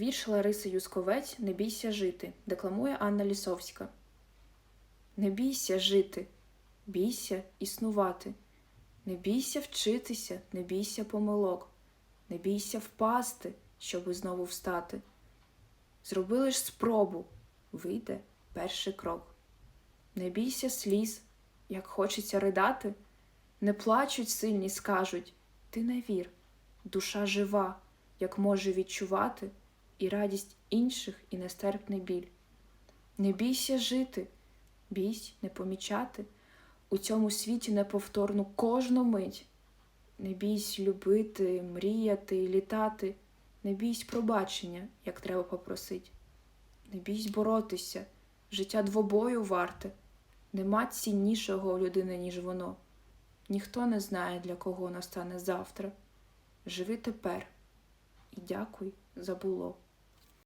Вірш Лариси Юсковець Не бійся жити, декламує Анна Лісовська. Не бійся жити, бійся існувати. Не бійся вчитися, не бійся помилок, не бійся впасти, щоби знову встати. Зроби лиш спробу, вийде перший крок. Не бійся сліз, як хочеться ридати, не плачуть сильні, скажуть, ти не вір, душа жива, як може відчувати і радість інших, і нестерпний біль. Не бійся жити, бійсь не помічати у цьому світі неповторну кожну мить. Не бійсь любити, мріяти, літати, не бійсь пробачення, як треба попросить. Не бійсь боротися, життя двобою варте, нема ціннішого у людини, ніж воно. Ніхто не знає, для кого настане завтра. Живи тепер і дякуй за було.